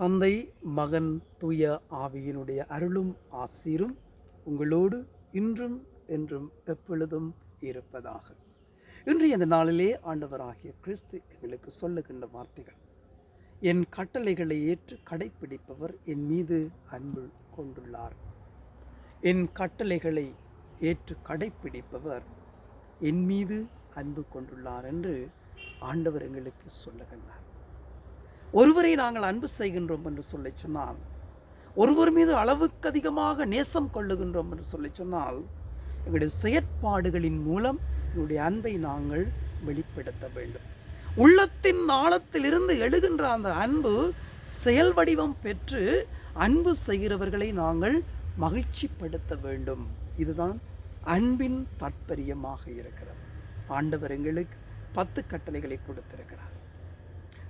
தந்தை மகன் தூய ஆவியினுடைய அருளும் ஆசீரும் உங்களோடு இன்றும் என்றும் எப்பொழுதும் இருப்பதாக. இன்றைய இந்த நாளிலே ஆண்டவராகிய கிறிஸ்து எங்களுக்கு சொல்லுகின்ற வார்த்தைகள். என் கட்டளைகளை ஏற்று கடைப்பிடிப்பவர் என் மீது அன்பு கொண்டுள்ளார். என் கட்டளைகளை ஏற்று கடைப்பிடிப்பவர் என் மீது அன்பு கொண்டுள்ளார் என்று ஆண்டவர் எங்களுக்கு சொல்லுகின்றார். ஒருவரை நாங்கள் அன்பு செய்கின்றோம் என்று சொல்லி சொன்னால் ஒருவர் மீது அளவுக்கு அதிகமாக நேசம் கொள்ளுகின்றோம் என்று சொல்லி சொன்னால் எங்களுடைய செயற்பாடுகளின் மூலம் எங்களுடைய அன்பை நாங்கள் வெளிப்படுத்த வேண்டும். உள்ளத்தின் ஆழத்திலிருந்து எழுகின்ற அந்த அன்பு செயல் வடிவம் பெற்று அன்பு செய்கிறவர்களை நாங்கள் மகிழ்ச்சிப்படுத்த வேண்டும். இதுதான் அன்பின் தாற்பயமாக இருக்கிறது. ஆண்டவர் எங்களுக்கு பத்து கட்டளைகளை கொடுத்திருக்கிறார்.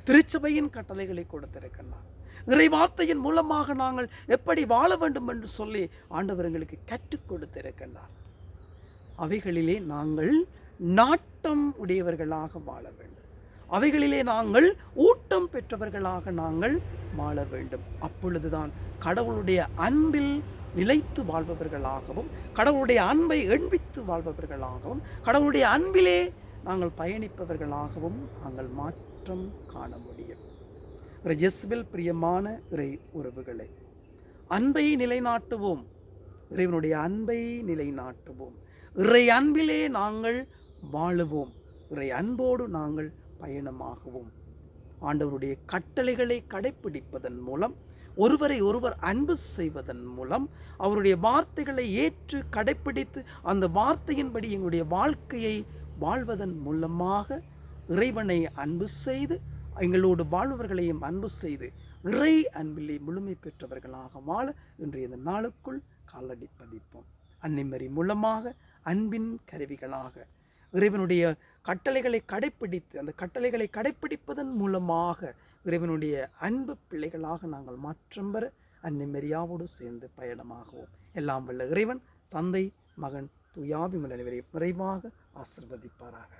திருச்சபையின் கட்டளைகளை கொடுத்திருக்கிறார் இறை வார்த்தையின் மூலமாக நாங்கள் எப்படி வாழ வேண்டும் என்று சொல்லி ஆண்டவர் எங்களுக்கு கற்றுக் கொடுத்திருக்கின்றார் அவைகளிலே நாங்கள் நாட்டம் உடையவர்களாக வாழ வேண்டும். அவைகளிலே நாங்கள் ஊட்டம் பெற்றவர்களாக நாங்கள் வாழ வேண்டும். அப்பொழுதுதான் கடவுளுடைய அன்பில் நிலைத்து வாழ்பவர்களாகவும் கடவுளுடைய அன்பை எண்பித்து வாழ்பவர்களாகவும் கடவுளுடைய அன்பிலே நாங்கள் பயணிப்பவர்களாகவும் நாங்கள் மாற்றம் காண முடியும். ரெஜஸ்வில் பிரியமான இறை உறவுகளை அன்பை நிலைநாட்டுவோம். இறைவனுடைய அன்பை நிலைநாட்டுவோம். இறை அன்பிலே நாங்கள் வாழுவோம். இறை அன்போடு நாங்கள் பயணமாகுவோம். ஆண்டவருடைய கட்டளைகளை கடைப்பிடிப்பதன் மூலம் ஒருவரை ஒருவர் அன்பு செய்வதன் மூலம் அவருடைய வார்த்தைகளை ஏற்று கடைப்பிடித்து அந்த வார்த்தையின்படி எங்களுடைய வாழ்க்கையை வாழ்வதன் மூலமாக இறைவனை அன்பு செய்து எங்களோடு வாழ்பவர்களையும் அன்பு செய்து இறை அன்பிலே முழுமை பெற்றவர்களாக வாழ இன்றைய இந்த நாளுக்குள் காலடி பதிப்போம். அன்னைமறி மூலமாக அன்பின் கருவிகளாக இறைவனுடைய கட்டளைகளை கடைப்பிடித்து அந்த கட்டளைகளை கடைப்பிடிப்பதன் மூலமாக இறைவனுடைய அன்பு பிள்ளைகளாக நாங்கள் மாற்றம் பெற அன்னைமரியாவோடு சேர்ந்து பயணமாகவும். எல்லாம் வல்ல இறைவன் தந்தை மகன் துயாபிமன் அனைவரையும் விரைவாக ஆசிர்வதிப்பாராக.